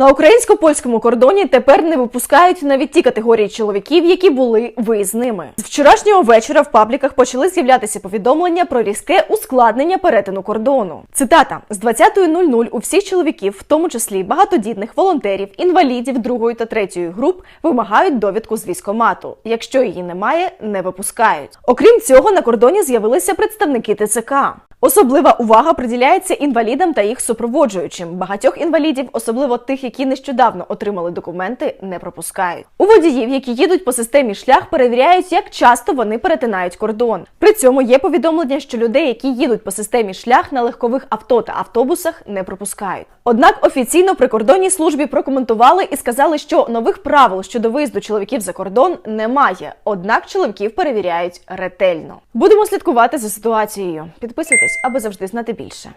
На українсько-польському кордоні тепер не випускають навіть ті категорії чоловіків, які були виїзними. З вчорашнього вечора в пабліках почали з'являтися повідомлення про різке ускладнення перетину кордону. Цитата: з 20.00 у всіх чоловіків, в тому числі багатодітних волонтерів, інвалідів другої та третьої груп, вимагають довідку з військомату. Якщо її немає, не випускають. Окрім цього, на кордоні з'явилися представники ТЦК. Особлива увага приділяється інвалідам та їх супроводжуючим. Багатьох інвалідів, особливо тих, які нещодавно отримали документи, не пропускають. У водіїв, які їдуть по системі шлях, перевіряють, як часто вони перетинають кордон. При цьому є повідомлення, що людей, які їдуть по системі шлях на легкових авто та автобусах, не пропускають. Однак офіційно прикордонній службі прокоментували і сказали, що нових правил щодо виїзду чоловіків за кордон немає. Однак чоловіків перевіряють ретельно. Будемо слідкувати за ситуацією. Підписуйтесь, аби завжди знати більше.